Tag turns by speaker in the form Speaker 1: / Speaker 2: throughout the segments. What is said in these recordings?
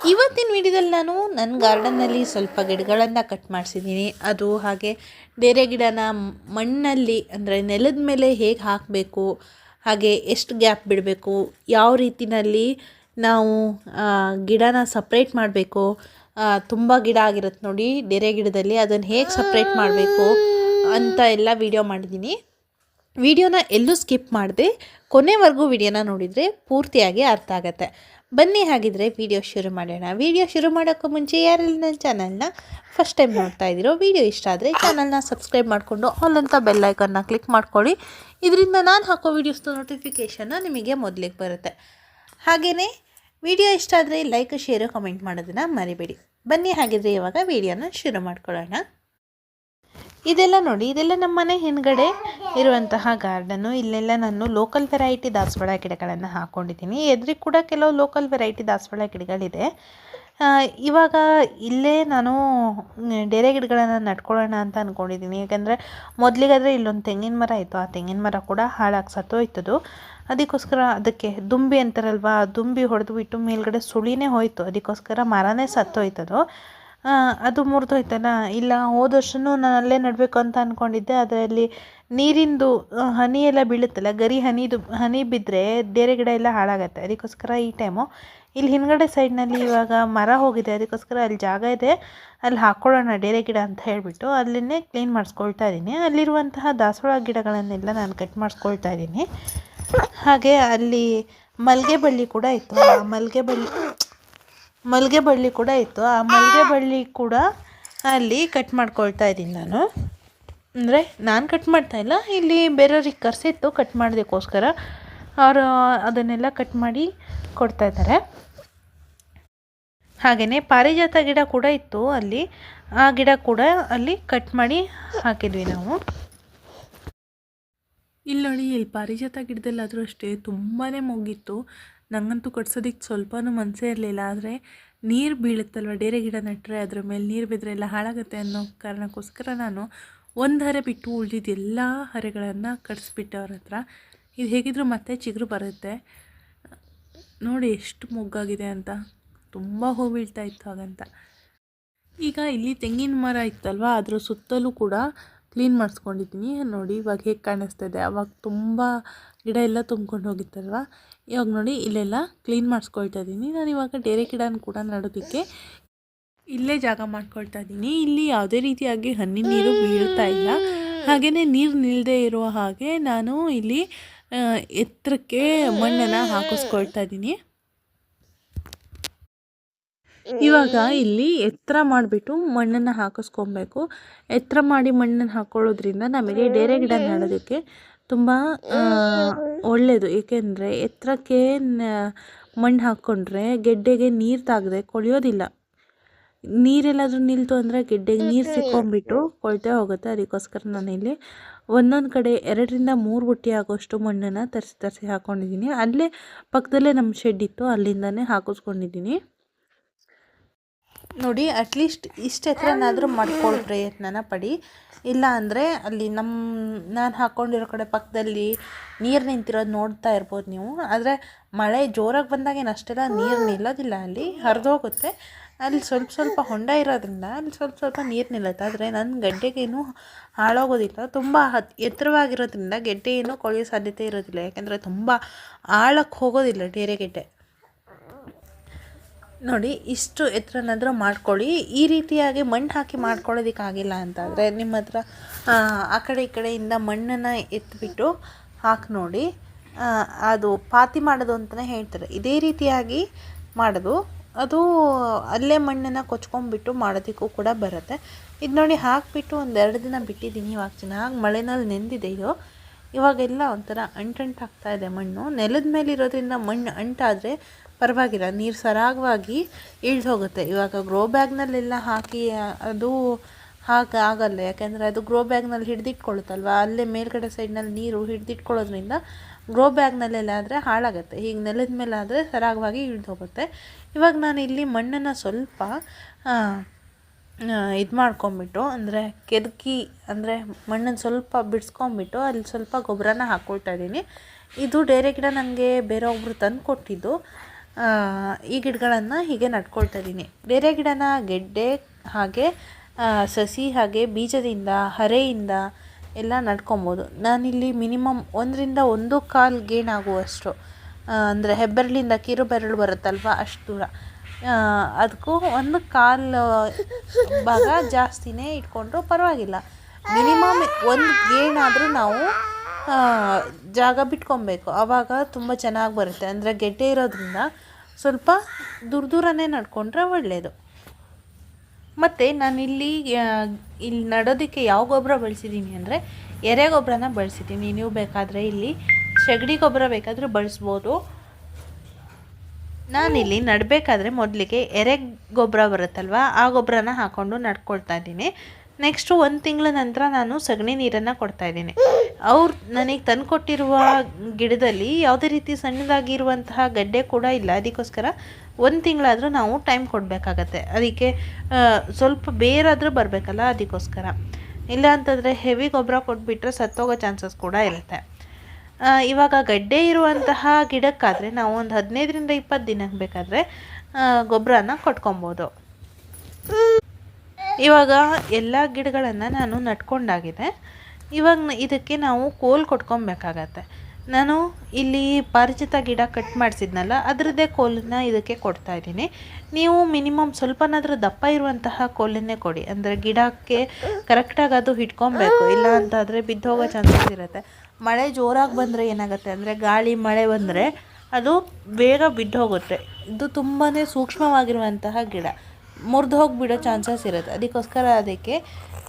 Speaker 1: ಇವತ್ತಿನ ವಿಡಿಯೋದಲ್ಲಿ ನಾನು ನನ್ನ ಗಾರ್ಡನ್ನಲ್ಲಿ ಸ್ವಲ್ಪ ಗಿಡಗಳನ್ನು ಕಟ್ ಮಾಡಿಸಿದ್ದೀನಿ. ಅದು ಹಾಗೆ ಬೇರೆ ಗಿಡನ ಮಣ್ಣಲ್ಲಿ, ಅಂದರೆ ನೆಲದ ಮೇಲೆ ಹೇಗೆ ಹಾಕಬೇಕು, ಹಾಗೆ ಎಷ್ಟು ಗ್ಯಾಪ್ ಬಿಡಬೇಕು, ಯಾವ ರೀತಿಯಲ್ಲಿ ನಾವು ಗಿಡನ ಸಪ್ರೇಟ್ ಮಾಡಬೇಕು ತುಂಬ ಗಿಡ ಆಗಿರುತ್ತೆ ನೋಡಿ ಡೇರೆ ಗಿಡದಲ್ಲಿ ಅದನ್ನು ಹೇಗೆ ಸಪ್ರೇಟ್ ಮಾಡಬೇಕು ಅಂತ ಎಲ್ಲ ವಿಡಿಯೋ ಮಾಡಿದ್ದೀನಿ. ವಿಡಿಯೋನ ಎಲ್ಲೂ ಸ್ಕಿಪ್ ಮಾಡದೆ ಕೊನೆವರೆಗೂ ವಿಡಿಯೋನ ನೋಡಿದರೆ ಪೂರ್ತಿಯಾಗಿ ಅರ್ಥ ಆಗುತ್ತೆ. ಬನ್ನಿ ಹಾಗಿದ್ರೆ ವಿಡಿಯೋ ಶುರು ಮಾಡೋಣ. ವಿಡಿಯೋ ಶುರು ಮಾಡೋಕ್ಕೂ ಮುಂಚೆ ಯಾರಲ್ಲಿ ನನ್ನ ಚಾನಲ್ನ ಫಸ್ಟ್ ಟೈಮ್ ನೋಡ್ತಾ ಇದ್ದೀರೋ, ವಿಡಿಯೋ ಇಷ್ಟ ಆದರೆ ಚಾನಲ್ನ ಸಬ್ಸ್ಕ್ರೈಬ್ ಮಾಡಿಕೊಂಡು ಆಲ್ ಅಂತ ಬೆಲ್ ಐಕನ್ನ ಕ್ಲಿಕ್ ಮಾಡ್ಕೊಳ್ಳಿ. ಇದರಿಂದ ನಾನು ಹಾಕೋ ವೀಡಿಯೋಸ್ದು ನೋಟಿಫಿಕೇಷನ್ನ ನಿಮಗೆ ಮೊದಲಿಗೆ ಬರುತ್ತೆ. ಹಾಗೆಯೇ ವಿಡಿಯೋ ಇಷ್ಟ ಆದರೆ ಲೈಕ್ ಶೇರು ಕಮೆಂಟ್ ಮಾಡೋದನ್ನು ಮರಿಬೇಡಿ. ಬನ್ನಿ ಹಾಗಿದ್ರೆ ಇವಾಗ ವಿಡಿಯೋನ ಶುರು ಮಾಡ್ಕೊಳ್ಳೋಣ. ಇದೆಲ್ಲ ನೋಡಿ, ಇದೆಲ್ಲ ನಮ್ಮ ಮನೆ ಹಿಂದ್ಗಡೆ ಇರುವಂತಹ ಗಾರ್ಡನ್ನು ಇಲ್ಲೆಲ್ಲ ನಾನು ಲೋಕಲ್ ವೆರೈಟಿ ದಾಸವಾಳ ಗಿಡಗಳನ್ನು ಹಾಕ್ಕೊಂಡಿದ್ದೀನಿ ಎದ್ರಿಗೆ ಕೂಡ ಕೆಲವು ಲೋಕಲ್ ವೆರೈಟಿ ದಾಸವಾಳ ಗಿಡಗಳಿದೆ. ಇವಾಗ ಇಲ್ಲೇ ನಾನು ಡೇರೆ ಗಿಡಗಳನ್ನು ನಟ್ಕೊಳ್ಳೋಣ ಅಂತ ಅಂದ್ಕೊಂಡಿದ್ದೀನಿ ಯಾಕಂದರೆ ಮೊದಲಿಗಾದರೆ ಇಲ್ಲೊಂದು ತೆಂಗಿನ ಮರ ಇತ್ತು. ಆ ತೆಂಗಿನ ಮರ ಕೂಡ ಹಾಳಾಗಿ ಸತ್ತೋಯ್ತದು. ಅದಕ್ಕೋಸ್ಕರ ಅದಕ್ಕೆ ದುಂಬಿ ಅಂತಾರಲ್ವ ದುಂಬಿ ಹೊಡೆದು ಬಿಟ್ಟು ಮೇಲ್ಗಡೆ ಸುಳಿನೇ ಹೋಯಿತು. ಅದಕ್ಕೋಸ್ಕರ ಮರನೇ ಸತ್ತೋಯ್ತದು. ಅದು ಮುರಿದೋಯ್ತಲ್ಲ? ಇಲ್ಲ, ಹೋದ ವರ್ಷನೂ ನಾನು ಅಲ್ಲೇ ನೆಡಬೇಕು ಅಂತ ಅಂದ್ಕೊಂಡಿದ್ದೆ ಅದರಲ್ಲಿ ನೀರಿಂದು ಹನಿ ಎಲ್ಲ ಬೀಳುತ್ತಲ್ಲ, ಗರಿ ಹನಿದು, ಹನಿ ಬಿದ್ದರೆ ಬೇರೆ ಗಿಡ ಎಲ್ಲ ಹಾಳಾಗತ್ತೆ. ಅದಕ್ಕೋಸ್ಕರ ಈ ಟೈಮು ಇಲ್ಲಿ ಹಿಂದ್ಗಡೆ ಸೈಡ್ನಲ್ಲಿ ಇವಾಗ ಮರ ಹೋಗಿದೆ. ಅದಕ್ಕೋಸ್ಕರ ಅಲ್ಲಿ ಜಾಗ ಇದೆ. ಅಲ್ಲಿ ಹಾಕ್ಕೊಳ್ಳೋಣ ಡೇರೆ ಗಿಡ ಅಂತ ಹೇಳಿಬಿಟ್ಟು ಅಲ್ಲಿನೇ ಕ್ಲೀನ್ ಮಾಡಿಸ್ಕೊಳ್ತಾ ಇದ್ದೀನಿ. ಅಲ್ಲಿರುವಂತಹ ದಾಸವಾಳ ಗಿಡಗಳನ್ನೆಲ್ಲ ನಾನು ಕಟ್ ಮಾಡಿಸ್ಕೊಳ್ತಾ ಇದ್ದೀನಿ. ಹಾಗೆ ಅಲ್ಲಿ ಮಲ್ಲಿಗೆ ಬಳ್ಳಿ ಕೂಡ ಇತ್ತು. ಆ ಮಲ್ಲಿಗೆ ಬಳ್ಳಿ ಮಲ್ಲಿಗೆ ಬಳ್ಳಿ ಕೂಡ ಇತ್ತು. ಆ ಮಲ್ಲಿಗೆ ಬಳ್ಳಿ ಕೂಡ ಅಲ್ಲಿ ಕಟ್ ಮಾಡ್ಕೊಳ್ತಾ ಇದ್ದೀನಿ ನಾನು. ಅಂದರೆ ನಾನು ಕಟ್ ಮಾಡ್ತಾ ಇಲ್ಲ ಇಲ್ಲಿ ಬೇರೆಯವ್ರಿಗೆ ಕರೆಸಿತ್ತು ಕಟ್ ಮಾಡೋದಕ್ಕೋಸ್ಕರ. ಅವರು ಅದನ್ನೆಲ್ಲ ಕಟ್ ಮಾಡಿ ಕೊಡ್ತಾ ಇದ್ದಾರೆ. ಹಾಗೆಯೇ ಪಾರಿಜಾತ ಗಿಡ ಕೂಡ ಇತ್ತು ಅಲ್ಲಿ. ಆ ಗಿಡ ಕೂಡ ಅಲ್ಲಿ ಕಟ್ ಮಾಡಿ ಹಾಕಿದ್ವಿ ನಾವು.
Speaker 2: ಇಲ್ಲಿ ನೋಡಿ ಇಲ್ಲಿ ಪಾರಿಜಾತ ಗಿಡದಲ್ಲಾದರೂ ಅಷ್ಟೇ ತುಂಬಾ ಮೊಗ್ಗಿತ್ತು. ನನಗಂತೂ ಕಟ್ಸೋದಕ್ಕೆ ಸ್ವಲ್ಪನೂ ಮನಸ್ಸೇ ಇರಲಿಲ್ಲ. ಆದರೆ ನೀರು ಬೀಳುತ್ತಲ್ವ? ಡೇರೆ ಗಿಡ ನೆಟ್ಟರೆ ಅದ್ರ ಮೇಲೆ ನೀರು ಬಿದ್ದರೆ ಎಲ್ಲ ಹಾಳಾಗುತ್ತೆ ಅನ್ನೋ ಕಾರಣಕ್ಕೋಸ್ಕರ ನಾನು ಒಂದು ಹರೆ ಬಿಟ್ಟು ಉಳಿದಿದ್ದ ಎಲ್ಲ ಹರೆಗಳನ್ನು ಕಟ್ಸಿಬಿಟ್ಟೆ ಅವ್ರ ಹತ್ರ. ಇದು ಹೇಗಿದ್ರು ಮತ್ತೆ ಚಿಗುರು ಬರುತ್ತೆ. ನೋಡಿ ಎಷ್ಟು ಮೊಗ್ಗಾಗಿದೆ ಅಂತ. ತುಂಬ ಹೂ ಬೀಳ್ತಾ ಇತ್ತು ಹಾಗಂತ. ಈಗ ಇಲ್ಲಿ ತೆಂಗಿನ ಮರ ಇತ್ತಲ್ವ? ಅದರ ಸುತ್ತಲೂ ಕೂಡ ಕ್ಲೀನ್ ಮಾಡಿಸ್ಕೊಂಡಿದ್ದೀನಿ. ನೋಡಿ, ಇವಾಗ ಹೇಗೆ ಕಾಣಿಸ್ತಾ ಇದೆ. ಅವಾಗ ತುಂಬ ಗಿಡ ಎಲ್ಲ ತುಂಬ್ಕೊಂಡು ಹೋಗಿತ್ತಲ್ವ? ಇವಾಗ ನೋಡಿ, ಇಲ್ಲೆಲ್ಲ ಕ್ಲೀನ್ ಮಾಡಿಸ್ಕೊಳ್ತಾ ಇದ್ದೀನಿ ನಾನು ಇವಾಗ ಡೇರೆ ಗಿಡನ ಕೂಡ ನಡೋದಕ್ಕೆ ಇಲ್ಲೇ ಜಾಗ ಮಾಡ್ಕೊಳ್ತಾ ಇದ್ದೀನಿ ಇಲ್ಲಿ ಯಾವುದೇ ರೀತಿಯಾಗಿ ಹನಿ ನೀರು ಬೀಳ್ತಾ ಇಲ್ಲ. ಹಾಗೆಯೇ ನೀರು ನಿಲ್ಲದೆ ಇರುವ ಹಾಗೆ ನಾನು ಇಲ್ಲಿ ಎತ್ತರಕ್ಕೆ ಮಣ್ಣನ್ನು ಹಾಕಿಸ್ಕೊಳ್ತಾ ಇದ್ದೀನಿ ಇವಾಗ ಇಲ್ಲಿ ಎತ್ತರ ಮಾಡಿಬಿಟ್ಟು ಮಣ್ಣನ್ನು ಹಾಕಿಸ್ಕೊಬೇಕು. ಎತ್ತರ ಮಾಡಿ ಮಣ್ಣನ್ನು ಹಾಕೊಳ್ಳೋದ್ರಿಂದ ನಮಗೆ ಡೇರೆ ಗಿಡ ನೆಡೋದಕ್ಕೆ ತುಂಬ ಒಳ್ಳೆಯದು ಏಕೆಂದರೆ ಎತ್ತರಕ್ಕೆ ಮಣ್ಣು ಹಾಕ್ಕೊಂಡ್ರೆ ಗೆಡ್ಡೆಗೆ ನೀರು ತಾಗದೆ ಕೊಳೆಯೋದಿಲ್ಲ. ನೀರೆಲ್ಲಾದರೂ ನಿಲ್ತು ಅಂದರೆ ಗೆಡ್ಡೆಗೆ ನೀರು ಸಿಕ್ಕೊಂಬಿಟ್ಟು ಕೊಳ್ತೇ ಹೋಗುತ್ತೆ. ಅದಕ್ಕೋಸ್ಕರ ನಾನಿಲ್ಲಿ ಒಂದೊಂದು ಕಡೆ ಎರಡರಿಂದ ಮೂರು ಬುಟ್ಟಿ ಆಗೋಷ್ಟು ಮಣ್ಣನ್ನು ತರಿಸಿ ತರಿಸಿ ಹಾಕ್ಕೊಂಡಿದ್ದೀನಿ ಅಲ್ಲೇ ಪಕ್ಕದಲ್ಲೇ ನಮ್ಮ ಶೆಡ್ ಇತ್ತು. ಅಲ್ಲಿಂದನೇ ಹಾಕಿಸ್ಕೊಂಡಿದ್ದೀನಿ.
Speaker 1: ನೋಡಿ ಅಟ್ಲೀಸ್ಟ್ ಇಷ್ಟು ಎತ್ತರನಾದರೂ ಮಾಡ್ಕೊಳ್ಳೋ ಪ್ರಯತ್ನನ ಪಡಿ. ಇಲ್ಲ ಅಂದರೆ ಅಲ್ಲಿ ನಮ್ಮ ನಾನು ಹಾಕ್ಕೊಂಡಿರೋ ಕಡೆ ಪಕ್ಕದಲ್ಲಿ ನೀರು ನಿಂತಿರೋದು ನೋಡ್ತಾ ಇರ್ಬೋದು ನೀವು. ಆದರೆ ಮಳೆ ಜೋರಾಗಿ ಬಂದಾಗ ಏನು ಅಷ್ಟೆಲ್ಲ ನೀರು ನಿಲ್ಲೋದಿಲ್ಲ ಅಲ್ಲಿ, ಹರಿದೋಗುತ್ತೆ. ಅಲ್ಲಿ ಸ್ವಲ್ಪ ಸ್ವಲ್ಪ ಹೊಂಡ ಇರೋದ್ರಿಂದ ಅಲ್ಲಿ ಸ್ವಲ್ಪ ಸ್ವಲ್ಪ ನೀರು ನಿಲ್ಲುತ್ತೆ. ಆದರೆ ನನ್ನ ಗಡ್ಡೆಗೇನು ಹಾಳಾಗೋದಿಲ್ಲ. ತುಂಬ ಹತ್, ಎತ್ತರವಾಗಿರೋದ್ರಿಂದ ಗೆಡ್ಡೆ ಏನು ಕೊಳೆಯೋ ಸಾಧ್ಯತೆ ಇರೋದಿಲ್ಲ. ಯಾಕೆಂದರೆ ತುಂಬ ಆಳಕ್ಕೆ ಹೋಗೋದಿಲ್ಲ ಡೇರೆ ಗೆಡ್ಡೆ ನೋಡಿ ಇಷ್ಟು ಎತ್ತರನಾದರೂ ಮಾಡ್ಕೊಳ್ಳಿ. ಈ ರೀತಿಯಾಗಿ ಮಣ್ಣು ಹಾಕಿ ಮಾಡ್ಕೊಳ್ಳೋದಕ್ಕಾಗಿಲ್ಲ ಅಂತಂದರೆ ನಿಮ್ಮ ಹತ್ರ ಆ, ಕಡೆ ಈ ಕಡೆಯಿಂದ ಮಣ್ಣನ್ನು ಎತ್ತಿಬಿಟ್ಟು ಹಾಕಿ ನೋಡಿ. ಅದು ಪಾತಿ ಮಾಡೋದು ಅಂತಲೇ ಹೇಳ್ತಾರೆ. ಇದೇ ರೀತಿಯಾಗಿ ಮಾಡೋದು. ಅದು ಅಲ್ಲೇ ಮಣ್ಣನ್ನು ಕೊಚ್ಕೊಂಡ್ಬಿಟ್ಟು ಮಾಡೋದಕ್ಕೂ ಕೂಡ ಬರುತ್ತೆ. ಇದು ನೋಡಿ ಹಾಕಿಬಿಟ್ಟು ಒಂದೆರಡು ದಿನ ಬಿಟ್ಟಿದ್ದೀನಿ ಇವಾಗ. ಚೆನ್ನಾಗಿ ಮಳೆನಲ್ಲಿ ನೆಂದಿದೆ ಇದು. ಇವಾಗೆಲ್ಲ ಒಂಥರ ಅಂಟಂಟಾಗ್ತಾ ಇದೆ ಮಣ್ಣು. ನೆಲದ ಮೇಲೆ ಇರೋದ್ರಿಂದ ಮಣ್ಣು ಅಂಟಾದರೆ ಪರವಾಗಿಲ್ಲ, ನೀರು ಸರಾಗವಾಗಿ ಇಳ್ದು ಹೋಗುತ್ತೆ. ಇವಾಗ ಗ್ರೋ ಬ್ಯಾಗ್ನಲ್ಲೆಲ್ಲ ಹಾಕಿ, ಅದು ಹಾಗೆ ಆಗಲ್ಲ. ಯಾಕೆಂದರೆ ಅದು ಗ್ರೋ ಬ್ಯಾಗ್ನಲ್ಲಿ ಹಿಡಿದಿಟ್ಕೊಳ್ಳುತ್ತಲ್ವ ಅಲ್ಲೇ ಮೇಲ್ಗಡೆ ಸೈಡ್ನಲ್ಲಿ ನೀರು ಹಿಡ್ದಿಟ್ಕೊಳ್ಳೋದ್ರಿಂದ ಗ್ರೋ ಬ್ಯಾಗ್ನಲ್ಲೆಲ್ಲ ಆದರೆ ಹಾಳಾಗುತ್ತೆ. ಹೀಗೆ ನೆಲದ ಮೇಲೆ ಆದರೆ ಸರಾಗವಾಗಿ ಇಳ್ದು ಹೋಗುತ್ತೆ. ಇವಾಗ ನಾನು ಇಲ್ಲಿ ಮಣ್ಣನ್ನು ಸ್ವಲ್ಪ ಇದು ಮಾಡ್ಕೊಂಬಿಟ್ಟು, ಅಂದರೆ ಕೆದಕಿ, ಅಂದರೆ ಮಣ್ಣನ್ನು ಸ್ವಲ್ಪ ಬಿಡಿಸ್ಕೊಂಬಿಟ್ಟು ಅಲ್ಲಿ ಸ್ವಲ್ಪ ಗೊಬ್ಬರನ ಹಾಕ್ಕೊಳ್ತಾ ಇದ್ದೀನಿ. ಇದು ಡೈರೆಕ್ಟ್ ನನಗೆ ಬೇರೆ ಒಬ್ಬರು ತಂದು ಕೊಟ್ಟಿದ್ದು ಈ ಗಿಡಗಳನ್ನು ಹೀಗೆ ನಟ್ಕೊಳ್ತಾ ಇದ್ದೀನಿ. ಬೇರೆ ಗಿಡನ ಗೆಡ್ಡೆ ಹಾಗೆ ಸಸಿ ಹಾಗೆ ಬೀಜದಿಂದ, ಹರೆಯಿಂದ ಎಲ್ಲ ನಡ್ಕೊಬೋದು. ನಾನಿಲ್ಲಿ ಮಿನಿಮಮ್ ಒಂದರಿಂದ ಒಂದು ಕಾಲು ಗೇಣಾಗುವಷ್ಟು ಅಂದರೆ ಹೆಬ್ಬೆರಳಿಂದ ಕಿರು ಬೆರಳು ಬರುತ್ತಲ್ವ ಅಷ್ಟು ದೂರ. ಅದಕ್ಕೂ ಒಂದು ಕಾಲು ಭಾಗ ಜಾಸ್ತಿನೇ ಇಟ್ಕೊಂಡ್ರು ಪರವಾಗಿಲ್ಲ. ಮಿನಿಮಮ್ ಒಂದು ಗೇಣಾದರೂ ನಾವು ಜಾಗ ಬಿಟ್ಕೊಬೇಕು. ಆವಾಗ ತುಂಬ ಚೆನ್ನಾಗಿ ಬರುತ್ತೆ. ಅಂದರೆ ಗೆಡ್ಡೆ ಇರೋದ್ರಿಂದ ಸ್ವಲ್ಪ ದೂರ ದೂರನೇ ನಡ್ಕೊಂಡ್ರೆ ಒಳ್ಳೆಯದು ಮತ್ತು ನಾನಿಲ್ಲಿ ಇಲ್ಲಿ ನಡೋದಕ್ಕೆ ಯಾವ ಗೊಬ್ಬರ ಬಳಸಿದ್ದೀನಿ ಅಂದರೆ ಎರೆ ಗೊಬ್ಬರನ ಬಳಸಿದ್ದೀನಿ ನೀವು ಬೇಕಾದರೆ ಇಲ್ಲಿ ಸಗಣಿ ಗೊಬ್ಬರ ಬೇಕಾದರೆ ಬಳಸ್ಬೋದು. ನಾನಿಲ್ಲಿ ನಡಬೇಕಾದ್ರೆ ಮೊದಲಿಗೆ ಎರೆ ಗೊಬ್ಬರ ಬರುತ್ತಲ್ವ, ಆ ಗೊಬ್ಬರನ ಹಾಕ್ಕೊಂಡು ನಡ್ಕೊಳ್ತಾ ಇದ್ದೀನಿ. ನೆಕ್ಸ್ಟು ಒಂದು ತಿಂಗಳ ನಂತರ ನಾನು ಸಗಣಿ ನೀರನ್ನು ಕೊಡ್ತಾ ಇದ್ದೀನಿ. ಅವ್ರು ನನಗೆ ತಂದುಕೊಟ್ಟಿರುವ ಗಿಡದಲ್ಲಿ ಯಾವುದೇ ರೀತಿ ಸಣ್ಣದಾಗಿರುವಂತಹ ಗಡ್ಡೆ ಕೂಡ ಇಲ್ಲ. ಅದಕ್ಕೋಸ್ಕರ ಒಂದು ತಿಂಗಳಾದರೂ ನಾವು ಟೈಮ್ ಕೊಡಬೇಕಾಗತ್ತೆ. ಅದಕ್ಕೆ ಸ್ವಲ್ಪ ಬೇರಾದರೂ ಬರಬೇಕಲ್ಲ ಅದಕ್ಕೋಸ್ಕರ. ಇಲ್ಲ ಅಂತಂದರೆ ಹೆವಿ ಗೊಬ್ಬರ ಕೊಟ್ಬಿಟ್ರೆ ಸತ್ತೋಗೋ ಚಾನ್ಸಸ್ ಕೂಡ ಇರುತ್ತೆ. ಇವಾಗ ಗಡ್ಡೆ ಇರುವಂತಹ ಗಿಡಕ್ಕಾದರೆ ನಾವು ಒಂದು ಹದಿನೈದರಿಂದ ಇಪ್ಪತ್ತು ದಿನಕ್ಕೆ ಬೇಕಾದರೆ ಗೊಬ್ಬರನ ಕೊಟ್ಕೊಬೋದು. ಇವಾಗ ಎಲ್ಲ ಗಿಡಗಳನ್ನು ನಾನು ನಟ್ಕೊಂಡಾಗಿದೆ ಇವಾಗ ಇದಕ್ಕೆ ನಾವು ಕೋಲ್ ಕೊಟ್ಕೊಬೇಕಾಗತ್ತೆ. ನಾನು ಇಲ್ಲಿ ಪರಿಚಿತ ಗಿಡ ಕಟ್ ಮಾಡಿಸಿದ್ನಲ್ಲ, ಅದರದ್ದೇ ಕೋಲನ್ನ ಇದಕ್ಕೆ ಕೊಡ್ತಾ ಇದ್ದೀನಿ. ನೀವು ಮಿನಿಮಮ್ ಸ್ವಲ್ಪನಾದರೂ ದಪ್ಪ ಇರುವಂತಹ ಕೋಲನ್ನೇ ಕೊಡಿ. ಅಂದರೆ ಗಿಡಕ್ಕೆ ಕರೆಕ್ಟಾಗಿ ಅದು ಹಿಡ್ಕೊಬೇಕು. ಇಲ್ಲ ಅಂತಾದರೆ ಬಿದ್ದೋಗೋ ಚಾನ್ಸಸ್ ಇರುತ್ತೆ. ಮಳೆ ಜೋರಾಗಿ ಬಂದರೆ ಏನಾಗುತ್ತೆ ಅಂದರೆ ಗಾಳಿ, ಮಳೆ ಬಂದರೆ ಅದು ಬೇಗ ಬಿದ್ದೋಗುತ್ತೆ. ಇದು ತುಂಬಾ ಸೂಕ್ಷ್ಮವಾಗಿರುವಂತಹ ಗಿಡ. ಮುರಿದು ಹೋಗಿಬಿಡೋ ಚಾನ್ಸಸ್ ಇರುತ್ತೆ. ಅದಕ್ಕೋಸ್ಕರ ಅದಕ್ಕೆ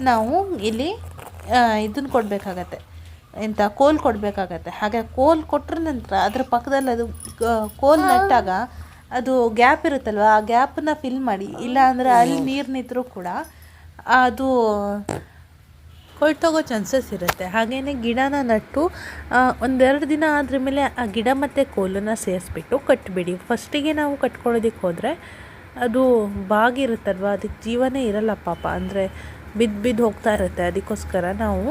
Speaker 1: ನಾವು ಇಲ್ಲಿ ಇದನ್ನು ಕೊಡಬೇಕಾಗತ್ತೆ. ಎಂಥ ಕೋಲ್ ಕೊಡಬೇಕಾಗತ್ತೆ. ಹಾಗೆ ಕೋಲ್ ಕೊಟ್ಟರ ನಂತರ ಅದ್ರ ಪಕ್ಕದಲ್ಲಿ ಅದು ಕೋಲ್ ನೆಟ್ಟಾಗ ಅದು ಗ್ಯಾಪ್ ಇರುತ್ತಲ್ವ? ಆ ಗ್ಯಾಪನ್ನ ಫಿಲ್ ಮಾಡಿ ಇಲ್ಲ ಅಂದರೆ ಅಲ್ಲಿ ನೀರು ನಿಂತರೂ ಕೂಡ ಅದು ಕೊಳ್ತೋಗೋ ಚಾನ್ಸಸ್ ಇರುತ್ತೆ. ಹಾಗೆಯೇ ಗಿಡನ ನಟ್ಟು ಒಂದೆರಡು ದಿನ ಆದ್ರ ಮೇಲೆ ಆ ಗಿಡ ಮತ್ತು ಕೋಲನ್ನು ಸೇರಿಸ್ಬಿಟ್ಟು ಕಟ್ಟಿಬಿಡಿ ಫಸ್ಟಿಗೆ ನಾವು ಕಟ್ಕೊಳ್ಳೋದಕ್ಕೆ ಹೋದರೆ ಅದು ಬಾಗಿರುತ್ತಲ್ವ? ಅದಕ್ಕೆ ಜೀವನೇ ಇರಲ್ಲ ಪಾಪ. ಅಂದರೆ ಬಿದ್ದು ಬಿದ್ದು ಹೋಗ್ತಾ ಇರುತ್ತೆ. ಅದಕ್ಕೋಸ್ಕರ ನಾವು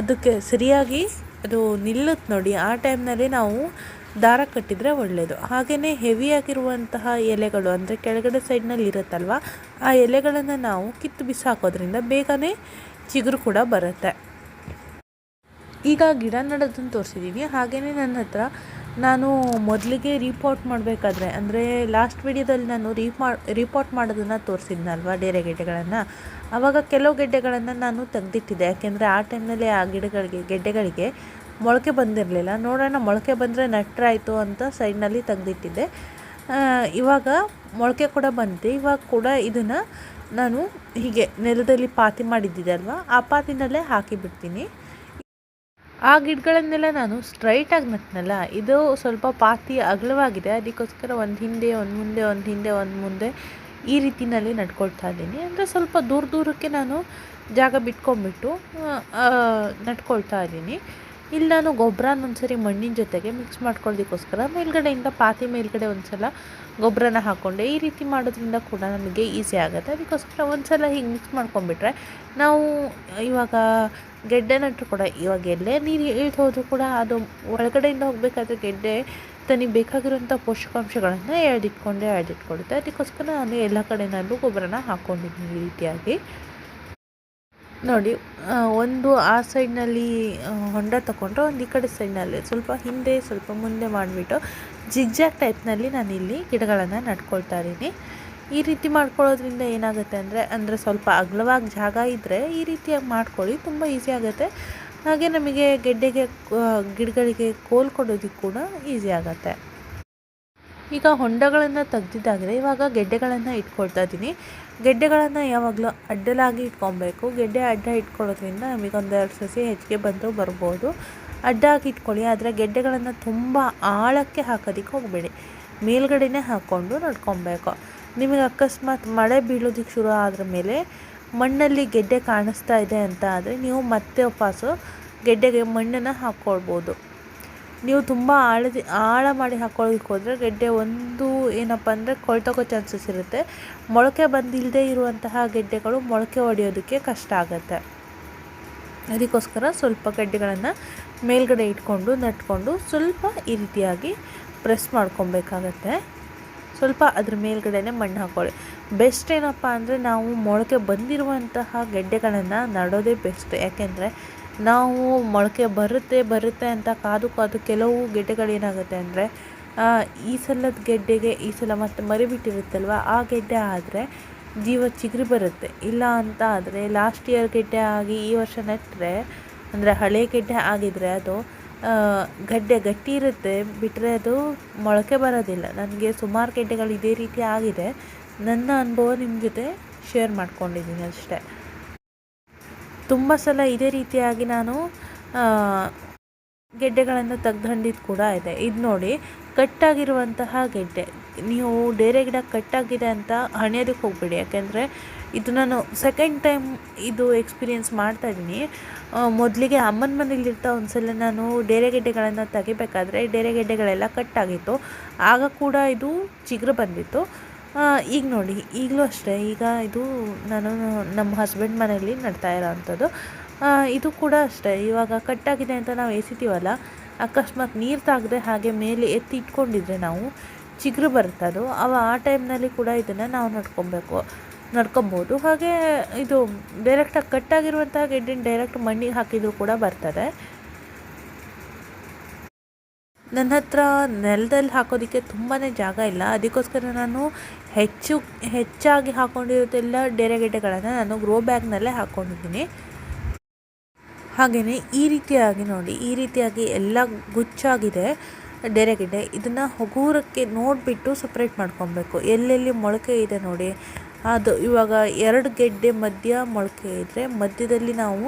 Speaker 1: ಅದಕ್ಕೆ ಸರಿಯಾಗಿ ಅದು ನಿಲ್ಲುತ್ತೆ ನೋಡಿ. ಆ ಟೈಮ್ನಲ್ಲಿ ನಾವು ದಾರ ಕಟ್ಟಿದರೆ ಒಳ್ಳೆಯದು ಹಾಗೆಯೇ ಹೆವಿಯಾಗಿರುವಂತಹ ಎಲೆಗಳು ಅಂದರೆ ಕೆಳಗಡೆ ಸೈಡ್ನಲ್ಲಿ ಇರುತ್ತಲ್ವ, ಆ ಎಲೆಗಳನ್ನು ನಾವು ಕಿತ್ತು ಬಿಸಾಕೋದ್ರಿಂದ ಬೇಗನೆ ಚಿಗುರು ಕೂಡ ಬರುತ್ತೆ. ಈಗ ಗಿಡ ನೆಡೋದನ್ನು ತೋರಿಸಿದ್ದೀನಿ ಹಾಗೆಯೇ ನನ್ನ ಹತ್ರ ನಾನು ಮೊದಲಿಗೆ ರಿಪೋರ್ಟ್ ಮಾಡಬೇಕಾದ್ರೆ, ಅಂದರೆ ಲಾಸ್ಟ್ ವಿಡಿಯೋದಲ್ಲಿ ನಾನು ರಿಪೋರ್ ರಿಪೋರ್ಟ್ ಮಾಡೋದನ್ನು ತೋರಿಸಿದ್ನಲ್ವ, ಡೇರೆ ಗೆಡ್ಡೆಗಳನ್ನು? ಆವಾಗ ಕೆಲವು ಗೆಡ್ಡೆಗಳನ್ನು ನಾನು ತೆಗೆದಿಟ್ಟಿದ್ದೆ. ಯಾಕೆಂದರೆ ಆ ಟೈಮ್ನಲ್ಲಿ ಆ ಗಿಡಗಳಿಗೆ, ಗೆಡ್ಡೆಗಳಿಗೆ ಮೊಳಕೆ ಬಂದಿರಲಿಲ್ಲ. ನೋಡೋಣ, ಮೊಳಕೆ ಬಂದರೆ ನಟ್ರಾಯಿತು ಅಂತ ಸೈಡ್ನಲ್ಲಿ ತೆಗೆದಿಟ್ಟಿದ್ದೆ. ಇವಾಗ ಮೊಳಕೆ ಕೂಡ ಬಂತು ಇವಾಗ ಕೂಡ ಇದನ್ನು ನಾನು ಹೀಗೆ ನೆಲದಲ್ಲಿ ಪಾತಿ ಮಾಡಿದ್ದಿದೆ ಅಲ್ವಾ? ಆ ಪಾತಿನಲ್ಲೇ ಹಾಕಿಬಿಡ್ತೀನಿ. ಆ ಗಿಡಗಳನ್ನೆಲ್ಲ ನಾನು ಸ್ಟ್ರೈಟಾಗಿ ನಟ್ನಲ್ಲ, ಇದು ಸ್ವಲ್ಪ ಪಾತಿ ಅಗಲವಾಗಿದೆ, ಅದಕ್ಕೋಸ್ಕರ ಒಂದು ಹಿಂದೆ, ಒಂದು ಮುಂದೆ, ಒಂದು ಹಿಂದೆ, ಒಂದು ಮುಂದೆ ಈ ರೀತಿನಲ್ಲಿ ನಡ್ಕೊಳ್ತಾ ಇದ್ದೀನಿ. ಅಂದರೆ ಸ್ವಲ್ಪ ದೂರ ದೂರಕ್ಕೆ ನಾನು ಜಾಗ ಬಿಟ್ಕೊಂಡ್ಬಿಟ್ಟು ನಡ್ಕೊಳ್ತಾ ಇದ್ದೀನಿ. ಇಲ್ಲಿ ನಾನು ಗೊಬ್ಬರನ ಒಂದ್ಸರಿ ಮಣ್ಣಿನ ಜೊತೆಗೆ ಮಿಕ್ಸ್ ಮಾಡ್ಕೊಳ್ಳೋದಕ್ಕೋಸ್ಕರ ಮೇಲ್ಗಡೆಯಿಂದ ಪಾತಿ ಮೇಲ್ಗಡೆ ಒಂದ್ಸಲ ಗೊಬ್ಬರನ ಹಾಕ್ಕೊಂಡೆ ಈ ರೀತಿ ಮಾಡೋದ್ರಿಂದ ಕೂಡ ನಮಗೆ ಈಸಿ ಆಗುತ್ತೆ. ಅದಕ್ಕೋಸ್ಕರ ಒಂದ್ಸಲ ಹೀಗೆ ಮಿಕ್ಸ್ ಮಾಡ್ಕೊಂಡ್ಬಿಟ್ರೆ ನಾವು ಇವಾಗ ಗೆಡ್ಡೆ ನಟ್ಟರು ಕೂಡ ಇವಾಗ ಎಲ್ಲೇ ನೀರು ಇಳಿದೋದ್ರು ಕೂಡ ಅದು ಒಳಗಡೆಯಿಂದ ಹೋಗಬೇಕಾದ್ರೆ ಗೆಡ್ಡೆ ತನಗೆ ಬೇಕಾಗಿರುವಂಥ ಪೋಷಕಾಂಶಗಳನ್ನು ಎಳೆದಿಟ್ಕೊಂಡೇ ಎಳೆದಿಟ್ಕೊಳ್ಳುತ್ತೆ ಅದಕ್ಕೋಸ್ಕರ ನಾನು ಎಲ್ಲ ಕಡೆನಲ್ಲೂ ಗೊಬ್ಬರನ ಹಾಕ್ಕೊಂಡಿದ್ದೀನಿ ಈ ರೀತಿಯಾಗಿ. ನೋಡಿ ಒಂದು ಆ ಸೈಡ್ನಲ್ಲಿ ಹೊಂಡ ತಗೊಂಡ್ರೆ, ಒಂದು ಈ ಕಡೆ ಸೈಡ್ನಲ್ಲಿ. ಸ್ವಲ್ಪ ಹಿಂದೆ, ಸ್ವಲ್ಪ ಮುಂದೆ ಮಾಡಿಬಿಟ್ಟು, ಜಿಗ್ಜಾಗ್ ಟೈಪ್ನಲ್ಲಿ ನಾನು ಇಲ್ಲಿ ಗಿಡಗಳನ್ನು ನಡ್ಕೊಳ್ತಾ ಇದ್ದೀನಿ. ಈ ರೀತಿ ಮಾಡ್ಕೊಳ್ಳೋದ್ರಿಂದ ಏನಾಗುತ್ತೆ ಅಂದರೆ ಅಂದರೆ ಸ್ವಲ್ಪ ಅಗಲವಾಗಿ ಜಾಗ ಇದ್ದರೆ ಈ ರೀತಿಯಾಗಿ ಮಾಡ್ಕೊಳ್ಳಿ, ತುಂಬ ಈಸಿ ಆಗುತ್ತೆ. ಹಾಗೆ ನಮಗೆ ಗೆಡ್ಡೆಗೆ ಗಿಡಗಳಿಗೆ ಕೋಲ್ ಕೊಡೋದಕ್ಕೆ ಕೂಡ ಈಸಿ ಆಗುತ್ತೆ. ಈಗ ಹೊಂಡಗಳನ್ನು ತೆಗ್ದಿದ್ದಾಗಿದೆ ಇವಾಗ ಗೆಡ್ಡೆಗಳನ್ನು ಇಟ್ಕೊಳ್ತಾ ಇದ್ದೀನಿ. ಗೆಡ್ಡೆಗಳನ್ನು ಯಾವಾಗಲೂ ಅಡ್ಡಲಾಗಿ ಇಟ್ಕೊಬೇಕು. ಗೆಡ್ಡೆ ಅಡ್ಡ ಇಟ್ಕೊಳ್ಳೋದ್ರಿಂದ ನಮಗೆ ಒಂದೆರಡು ಸಸಿ ಹೆಚ್ಚಿಗೆ ಬಂದು ಬರ್ಬೋದು. ಅಡ್ಡಾಗಿ ಇಟ್ಕೊಳ್ಳಿ, ಆದರೆ ಗೆಡ್ಡೆಗಳನ್ನು ತುಂಬ ಆಳಕ್ಕೆ ಹಾಕೋದಕ್ಕೆ ಹೋಗಬೇಡಿ. ಮೇಲ್ಗಡೆನೇ ಹಾಕ್ಕೊಂಡು ನಡ್ಕೊಬೇಕು. ನಿಮಗೆ ಅಕಸ್ಮಾತ್ ಮಳೆ ಬೀಳೋದಕ್ಕೆ ಶುರು ಆದ್ರ ಮೇಲೆ ಮಣ್ಣಲ್ಲಿ ಗೆಡ್ಡೆ ಕಾಣಿಸ್ತಾ ಇದೆ ಅಂತ ಆದರೆ ನೀವು ಮತ್ತೆ ವಾಪಸ್ಸು ಗೆಡ್ಡೆಗೆ ಮಣ್ಣನ್ನು ಹಾಕ್ಕೊಳ್ಬೋದು. ನೀವು ತುಂಬ ಆಳದಿ ಆಳ ಮಾಡಿ ಹಾಕೊಳ್ಳೋದಕ್ಕೆ ಹೋದರೆ ಗೆಡ್ಡೆ ಒಂದು ಏನಪ್ಪ ಅಂದರೆ ಕೊಳ್ತೋಗೋ ಚಾನ್ಸಸ್ ಇರುತ್ತೆ. ಮೊಳಕೆ ಬಂದಿಲ್ಲದೆ ಇರುವಂತಹ ಗೆಡ್ಡೆಗಳು ಮೊಳಕೆ ಹೊಡೆಯೋದಕ್ಕೆ ಕಷ್ಟ ಆಗುತ್ತೆ. ಅದಕ್ಕೋಸ್ಕರ ಸ್ವಲ್ಪ ಗೆಡ್ಡೆಗಳನ್ನು ಮೇಲ್ಗಡೆ ಇಟ್ಕೊಂಡು, ನಟ್ಕೊಂಡು ಸ್ವಲ್ಪ ಈ ರೀತಿಯಾಗಿ ಪ್ರೆಸ್ ಮಾಡ್ಕೊಬೇಕಾಗತ್ತೆ. ಸ್ವಲ್ಪ ಅದ್ರ ಮೇಲ್ಗಡೆನೆ ಮಣ್ಣು ಹಾಕ್ಕೊಳ್ಳಿ ಬೆಸ್ಟ್ ಏನಪ್ಪ ಅಂದರೆ ನಾವು ಮೊಳಕೆ ಬಂದಿರುವಂತಹ ಗೆಡ್ಡೆಗಳನ್ನು ನಡೋದೇ ಬೆಸ್ಟ್ ಯಾಕೆಂದರೆ ನಾವು ಮೊಳಕೆ ಬರುತ್ತೆ ಬರುತ್ತೆ ಅಂತ ಕಾದು ಕಾದು ಕೆಲವು ಗೆಡ್ಡೆಗಳೇನಾಗುತ್ತೆ ಅಂದರೆ ಈ ಸಲದ ಗೆಡ್ಡೆಗೆ ಈ ಸಲ ಮತ್ತೆ ಮರಿಬಿಟ್ಟಿರುತ್ತಲ್ವ? ಆ ಗೆಡ್ಡೆ ಆದರೆ ಜೀವ ಚಿಗುರಿ ಬರುತ್ತೆ. ಇಲ್ಲ ಅಂತ ಆದರೆ ಲಾಸ್ಟ್ ಇಯರ್ ಗೆಡ್ಡೆ ಆಗಿ ಈ ವರ್ಷ ನೆಟ್ಟರೆ ಅಂದರೆ ಹಳೆ ಗೆಡ್ಡೆ ಆಗಿದ್ರೆ ಅದು ಗಡ್ಡೆ ಗಟ್ಟಿ ಇರುತ್ತೆ. ಬಿಟ್ಟರೆ ಅದು ಮೊಳಕೆ ಬರೋದಿಲ್ಲ. ನನಗೆ ಸುಮಾರು ಗೆಡ್ಡೆಗಳು ಇದೇ ರೀತಿ ಆಗಿದೆ. ನನ್ನ ಅನುಭವ ನಿಮ್ಮ ಜೊತೆ ಶೇರ್ ಮಾಡ್ಕೊಂಡಿದ್ದೀನಿ ಅಷ್ಟೇ. ತುಂಬ ಸಲ ಇದೇ ರೀತಿಯಾಗಿ ನಾನು ಗೆಡ್ಡೆಗಳನ್ನು ತೆಗೆದಂಡಿದ್ದು ಕೂಡ ಇದೆ. ಇದು ನೋಡಿ, ಕಟ್ಟಾಗಿರುವಂತಹ ಗೆಡ್ಡೆ. ನೀವು ಡೇರೆ ಗಿಡ ಕಟ್ಟಾಗಿದೆ ಅಂತ ಹಣೆಯೋದಕ್ಕೆ ಹೋಗ್ಬೇಡಿ. ಯಾಕೆಂದರೆ, ಇದು ನಾನು ಸೆಕೆಂಡ್ ಟೈಮ್ ಇದು ಎಕ್ಸ್ಪೀರಿಯೆನ್ಸ್ ಮಾಡ್ತಾ ಇದ್ದೀನಿ. ಮೊದಲಿಗೆ ಅಮ್ಮನ ಮನೇಲಿರ್ತಾ ಒಂದ್ಸಲ ನಾನು ಡೇರೆ ಗೆಡ್ಡೆಗಳನ್ನು ತೆಗಿಬೇಕಾದ್ರೆ, ಡೇರೆ ಗೆಡ್ಡೆಗಳೆಲ್ಲ ಕಟ್ಟಾಗಿತ್ತು. ಆಗ ಕೂಡ ಇದು ಚಿಗುರು ಬಂದಿತ್ತು. ಈಗ ನೋಡಿ, ಈಗಲೂ ಅಷ್ಟೇ, ಈಗ ಇದು ನಾನು ನಮ್ಮ ಹಸ್ಬೆಂಡ್ ಮನೆಯಲ್ಲಿ ನಡ್ತಾ ಇರೋವಂಥದ್ದು ಇದು ಕೂಡ ಅಷ್ಟೇ, ಇವಾಗ ಕಟ್ಟಾಗಿದೆ ಅಂತ ನಾವು ಎಸಿತೀವಲ್ಲ, ಅಕಸ್ಮಾತ್ ನೀರು ತಾಗದೆ ಹಾಗೆ ಮೇಲೆ ಎತ್ತಿ ಇಟ್ಕೊಂಡಿದ್ರೆ ನಾವು, ಚಿಗುರು ಬರುತ್ತೆ ಅದು. ಅವ ಆ ಟೈಮ್ನಲ್ಲಿ ಕೂಡ ಇದನ್ನು ನಾವು ನಡ್ಕೊಬೇಕು, ನಡ್ಕೊಬೋದು. ಹಾಗೆ ಇದು ಡೈರೆಕ್ಟಾಗಿ ಕಟ್ಟಾಗಿರುವಂತಹ ಗೆಡ್ಡಿನ ಡೈರೆಕ್ಟ್ ಮಣ್ಣಿಗೆ ಹಾಕಿದರೂ ಕೂಡ ಬರ್ತದೆ. ನನ್ನ ಹತ್ರ ನೆಲದಲ್ಲಿ ಹಾಕೋದಕ್ಕೆ ತುಂಬಾ ಜಾಗ ಇಲ್ಲ. ಅದಕ್ಕೋಸ್ಕರ ನಾನು ಹೆಚ್ಚು, ಹೆಚ್ಚಾಗಿ ಹಾಕ್ಕೊಂಡಿರೋದೆಲ್ಲ ಡೇರೆಗೆಡ್ಡೆಗಳನ್ನು ನಾನು ಗ್ರೋ ಬ್ಯಾಗ್ನಲ್ಲೇ ಹಾಕ್ಕೊಂಡಿದ್ದೀನಿ ಹಾಗೆಯೇ ಈ ರೀತಿಯಾಗಿ ನೋಡಿ, ಈ ರೀತಿಯಾಗಿ ಎಲ್ಲ ಗುಚ್ಚಾಗಿದೆ ಗೆಡ್ಡೆ ಇದನ್ನು ಹಗೂರಕ್ಕೆ ನೋಡಿಬಿಟ್ಟು ಸಪ್ರೇಟ್ ಮಾಡ್ಕೊಬೇಕು. ಎಲ್ಲೆಲ್ಲಿ ಮೊಳಕೆ ಇದೆ ನೋಡಿ. ಅದು ಇವಾಗ ಎರಡು ಗೆಡ್ಡೆ ಮಧ್ಯ ಮೊಳಕೆ ಇದ್ದರೆ ಮಧ್ಯದಲ್ಲಿ ನಾವು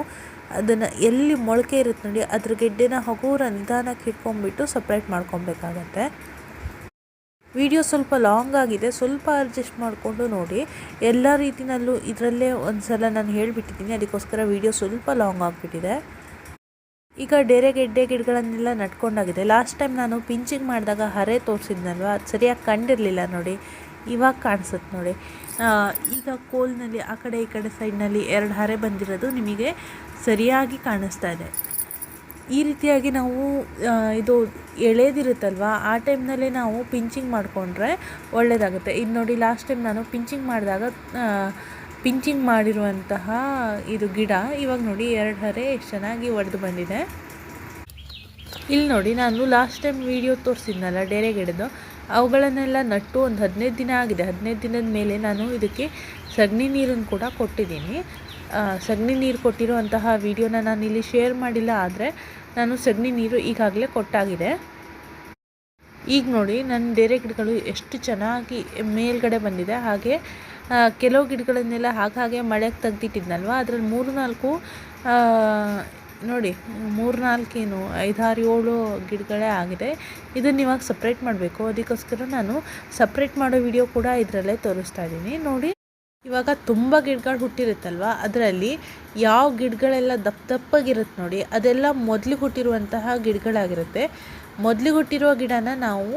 Speaker 1: ಅದನ್ನು ಎಲ್ಲಿ ಮೊಳಕೆ ಇರುತ್ತೆ ನೋಡಿ, ಅದ್ರ ಗೆಡ್ಡೆನ ಹಗೂರ ನಿಧಾನಕ್ಕೆ ಇಟ್ಕೊಂಡ್ಬಿಟ್ಟು ಸಪ್ರೇಟ್ ಮಾಡ್ಕೊಬೇಕಾಗತ್ತೆ. ವಿಡಿಯೋ ಸ್ವಲ್ಪ ಲಾಂಗ್ ಆಗಿದೆ, ಸ್ವಲ್ಪ ಅಡ್ಜಸ್ಟ್ ಮಾಡಿಕೊಂಡು ನೋಡಿ. ಎಲ್ಲ ರೀತಿಯಲ್ಲೂ ಇದರಲ್ಲೇ ಒಂದು ಸಲ ನಾನು ಹೇಳಿಬಿಟ್ಟಿದ್ದೀನಿ, ಅದಕ್ಕೋಸ್ಕರ ವಿಡಿಯೋ ಸ್ವಲ್ಪ ಲಾಂಗ್ ಆಗಿಬಿಟ್ಟಿದೆ. ಈಗ ಡೇರೆ ಗೆಡ್ಡೆ ಗಿಡಗಳನ್ನೆಲ್ಲ ನಟ್ಕೊಂಡಾಗಿದೆ ಲಾಸ್ಟ್ ಟೈಮ್ ನಾನು ಪಿಂಚಿಂಗ್ ಮಾಡಿದಾಗ ಹರೆ ತೋರಿಸಿದ್ನಲ್ವ? ಅದು ಸರಿಯಾಗಿ ಕಂಡಿರಲಿಲ್ಲ ನೋಡಿ. ಇವಾಗ ಕಾಣಿಸುತ್ತೆ ನೋಡಿ. ಈಗ ಕೋಲ್ನಲ್ಲಿ, ಆ ಕಡೆ, ಈ ಕಡೆ ಸೈಡ್ನಲ್ಲಿ ಎರಡು ಹರೆ ಬಂದಿರೋದು ನಿಮಗೆ ಸರಿಯಾಗಿ ಕಾಣಿಸ್ತಾ ಇದೆ. ಈ ರೀತಿಯಾಗಿ ನಾವು ಇದು ಎಳೆದಿರುತ್ತಲ್ವ, ಆ ಟೈಮ್ನಲ್ಲೇ ನಾವು ಪಿಂಚಿಂಗ್ ಮಾಡಿಕೊಂಡ್ರೆ ಒಳ್ಳೆಯದಾಗುತ್ತೆ ಇದು ನೋಡಿ, ಲಾಸ್ಟ್ ಟೈಮ್ ನಾನು ಪಿಂಚಿಂಗ್ ಮಾಡಿದಾಗ ಪಿಂಚಿಂಗ್ ಮಾಡಿರುವಂತಹ ಇದು ಗಿಡ ಇವಾಗ ನೋಡಿ ಎರಡು ಹರೆ ಎಷ್ಟು ಚೆನ್ನಾಗಿ ಒಡೆದು ಬಂದಿದೆ. ಇಲ್ಲಿ ನೋಡಿ, ನಾನು ಲಾಸ್ಟ್ ಟೈಮ್ ವಿಡಿಯೋ ತೋರಿಸಿದ್ನಲ್ಲ, ಡೇರೆ ಗಿಡದ್ದು ಅವುಗಳನ್ನೆಲ್ಲ ನಟ್ಟು ಒಂದು ಹದಿನೈದು ದಿನ ಆಗಿದೆ. ಹದಿನೈದು ದಿನದ ಮೇಲೆ ನಾನು ಇದಕ್ಕೆ ಸಗಣಿ ನೀರನ್ನು ಕೂಡ ಕೊಟ್ಟಿದ್ದೀನಿ. ಸಗಣಿ ನೀರು ಕೊಟ್ಟಿರುವಂತಹ ವಿಡಿಯೋನ ನಾನು ಇಲ್ಲಿ ಶೇರ್ ಮಾಡಿಲ್ಲ, ಆದರೆ ನಾನು ಸಗಣಿ ನೀರು ಈಗಾಗಲೇ ಕೊಟ್ಟಾಗಿದೆ. ಈಗ ನೋಡಿ, ನನ್ನ ಡೇರೆ ಗಿಡಗಳು ಎಷ್ಟು ಚೆನ್ನಾಗಿ ಮೇಲ್ಗಡೆ ಬಂದಿದೆ. ಹಾಗೆ ಕೆಲವು ಗಿಡಗಳನ್ನೆಲ್ಲ ಹಾಗೆ ಮಳೆಗೆ ತೆಗ್ದಿಟ್ಟಿದ್ನಲ್ವ? ಅದರಲ್ಲಿ ಮೂರು ನಾಲ್ಕು ನೋಡಿ ಮೂರು ನಾಲ್ಕೇನು ಐದಾರು ಏಳು ಗಿಡಗಳೇ ಆಗಿದೆ. ಇದನ್ನು ಇವಾಗ ಸಪ್ರೇಟ್ ಮಾಡಬೇಕು. ಅದಕ್ಕೋಸ್ಕರ ನಾನು ಸಪ್ರೇಟ್ ಮಾಡೋ ವಿಡಿಯೋ ಕೂಡ ಇದರಲ್ಲೇ ತೋರಿಸ್ತಾ ಇದ್ದೀನಿ. ನೋಡಿ, ಇವಾಗ ತುಂಬ ಗಿಡಗಳು ಹುಟ್ಟಿರುತ್ತಲ್ವ? ಅದರಲ್ಲಿ ಯಾವ ಗಿಡಗಳೆಲ್ಲ ದಪ್ಪ ದಪ್ಪಗಿರುತ್ತೆ ನೋಡಿ, ಅದೆಲ್ಲ ಮೊದಲು ಹುಟ್ಟಿರುವಂತಹ ಗಿಡಗಳಾಗಿರುತ್ತೆ. ಮೊದಲು ಹುಟ್ಟಿರುವ ಗಿಡನ ನಾವು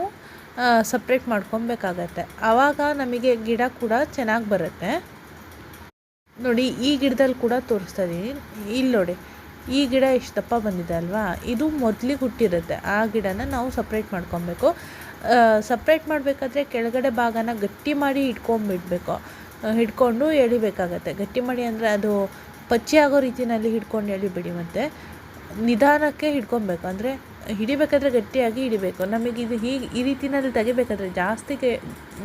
Speaker 1: ಸಪ್ರೇಟ್ ಮಾಡ್ಕೊಬೇಕಾಗತ್ತೆ. ಆವಾಗ ನಮಗೆ ಗಿಡ ಕೂಡ ಚೆನ್ನಾಗಿ ಬರುತ್ತೆ. ನೋಡಿ, ಈ ಗಿಡದಲ್ಲಿ ಕೂಡ ತೋರಿಸ್ತಾ ಇದ್ದೀನಿ. ಇಲ್ಲಿ ನೋಡಿ ಈ ಗಿಡ ಎಷ್ಟು ದಪ್ಪ ಬಂದಿದೆ ಅಲ್ವಾ? ಇದು ಮೊದಲಿಗೆ ಹುಟ್ಟಿರುತ್ತೆ. ಆ ಗಿಡನ ನಾವು ಸಪ್ರೇಟ್ ಮಾಡ್ಕೊಬೇಕು. ಸಪ್ರೇಟ್ ಮಾಡಬೇಕಾದ್ರೆ ಕೆಳಗಡೆ ಭಾಗನ ಗಟ್ಟಿ ಮಾಡಿ ಹಿಡ್ಕೊಂಬಿಡ್ಬೇಕು. ಆ, ಹಿಡ್ಕೊಂಡು ಎಳಿಬೇಕಾಗತ್ತೆ. ಗಟ್ಟಿ ಮಾಡಿ ಅಂದರೆ ಅದು ಪಚ್ಚೆ ಆಗೋ ರೀತಿಯಲ್ಲಿ ಹಿಡ್ಕೊಂಡು ಎಳಿಬಿಡಿ ಮತ್ತು. ನಿಧಾನಕ್ಕೆ ಹಿಡ್ಕೊಬೇಕು. ಅಂದರೆ ಹಿಡಿಬೇಕಾದ್ರೆ ಗಟ್ಟಿಯಾಗಿ ಹಿಡಿಬೇಕು. ನಮಗೆ ಇದು ಹೀಗೆ ಈ ರೀತಿಯಲ್ಲಿ ತೆಗಿಬೇಕಾದ್ರೆ ಜಾಸ್ತಿ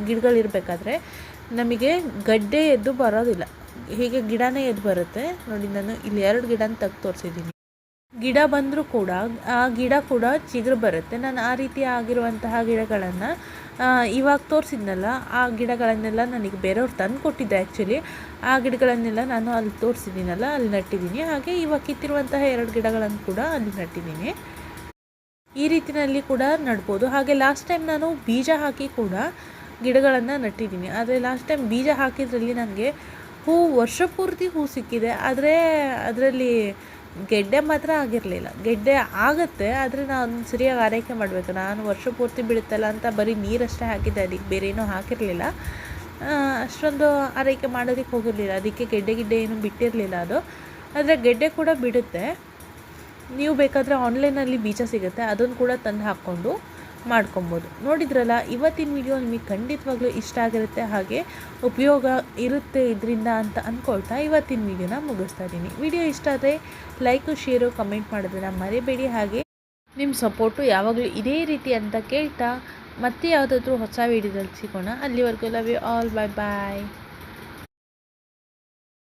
Speaker 1: ಗಿಡಗಳಿರಬೇಕಾದ್ರೆ ನಮಗೆ ಗಡ್ಡೆ ಎದ್ದು ಬರೋದಿಲ್ಲ. ಹೀಗೆ ಗಿಡನೇ ಎದ್ದು ಬರುತ್ತೆ. ನೋಡಿ, ನಾನು ಇಲ್ಲಿ ಎರಡು ಗಿಡನ ತೆಗ್ದು ತೋರಿಸಿದ್ದೀನಿ. ಗಿಡ ಬಂದರೂ ಕೂಡ, ಆ ಗಿಡ ಕೂಡ ಚಿಗುರು ಬರುತ್ತೆ. ನಾನು ಆ ರೀತಿ ಆಗಿರುವಂತಹ ಗಿಡಗಳನ್ನು ಇವಾಗ ತೋರಿಸಿದ್ನಲ್ಲ, ಆ ಗಿಡಗಳನ್ನೆಲ್ಲ ನನಗೆ ಬೇರೆಯವ್ರು ತಂದು ಕೊಟ್ಟಿದ್ದೆ ಆ್ಯಕ್ಚುಲಿ ಆ ಗಿಡಗಳನ್ನೆಲ್ಲ ನಾನು ಅಲ್ಲಿ ತೋರಿಸಿದ್ದೀನಲ್ಲ, ಅಲ್ಲಿ ನಟ್ಟಿದ್ದೀನಿ. ಹಾಗೆ ಇವಾಗ ಕಿತ್ತಿರುವಂತಹ ಎರಡು ಗಿಡಗಳನ್ನು ಕೂಡ ಅಲ್ಲಿ ನಟ್ಟಿದ್ದೀನಿ. ಈ ರೀತಿಯಲ್ಲಿ ಕೂಡ ನಡ್ಬೋದು. ಹಾಗೆ ಲಾಸ್ಟ್ ಟೈಮ್ ನಾನು ಬೀಜ ಹಾಕಿ ಕೂಡ ಗಿಡಗಳನ್ನು ನಟ್ಟಿದ್ದೀನಿ. ಆದರೆ ಲಾಸ್ಟ್ ಟೈಮ್ ಬೀಜ ಹಾಕಿದ್ರಲ್ಲಿ ನನಗೆ ಹೂ ವರ್ಷ ಪೂರ್ತಿ ಹೂ ಸಿಕ್ಕಿದೆ, ಆದರೆ ಅದರಲ್ಲಿ ಗೆಡ್ಡೆ ಮಾತ್ರ ಆಗಿರಲಿಲ್ಲ. ಗೆಡ್ಡೆ ಆಗುತ್ತೆ, ಆದರೆ ನಾನು ಸರಿಯಾಗಿ ಆರೈಕೆ ಮಾಡಬೇಕು. ನಾನು ವರ್ಷ ಪೂರ್ತಿ ಬಿಡುತ್ತಲ್ಲ ಅಂತ ಬರೀ ನೀರಷ್ಟೇ ಹಾಕಿದ್ದೆ ಅದಕ್ಕೆ ಬೇರೆ ಏನೂ ಹಾಕಿರಲಿಲ್ಲ. ಅಷ್ಟೊಂದು ಆರೈಕೆ ಮಾಡೋದಕ್ಕೆ ಹೋಗಿರಲಿಲ್ಲ. ಅದಕ್ಕೆ ಗೆಡ್ಡೆ ಗಿಡ್ಡೆ ಏನೂ ಬಿಟ್ಟಿರಲಿಲ್ಲ ಅದು. ಆದರೆ ಗೆಡ್ಡೆ ಕೂಡ ಬಿಡುತ್ತೆ. ನೀವು ಬೇಕಾದರೆ ಆನ್ಲೈನಲ್ಲಿ ಬೀಜ ಸಿಗುತ್ತೆ, ಅದನ್ನು ಕೂಡ ತಂದು ಹಾಕ್ಕೊಂಡು.
Speaker 2: ಮಾಡ್ಕೊಬೋದು. ನೋಡಿದ್ರಲ್ಲ, ಇವತ್ತಿನ ವಿಡಿಯೋ ನಿಮಗೆ ಖಂಡಿತವಾಗ್ಲೂ ಇಷ್ಟ ಆಗಿರುತ್ತೆ, ಹಾಗೆ ಉಪಯೋಗ ಇರುತ್ತೆ ಇದರಿಂದ ಅಂತ ಅಂದ್ಕೊಳ್ತಾ ಇವತ್ತಿನ ವಿಡಿಯೋನ ಮುಗಿಸ್ತಾ ಇದ್ದೀನಿ. ವಿಡಿಯೋ ಇಷ್ಟ ಆದರೆ ಲೈಕು ಶೇರು ಕಮೆಂಟ್ ಮಾಡೋದನ್ನು ಮರಿಬೇಡಿ. ಹಾಗೆ ನಿಮ್ಮ ಸಪೋರ್ಟು ಯಾವಾಗಲೂ ಇದೇ ರೀತಿ ಅಂತ ಕೇಳ್ತಾ ಮತ್ತೆ ಯಾವುದಾದ್ರೂ ಹೊಸ ವಿಡಿಯೋದಲ್ಲಿ ಸಿಗೋಣ. ಅಲ್ಲಿವರೆಗೂ love you all bye bye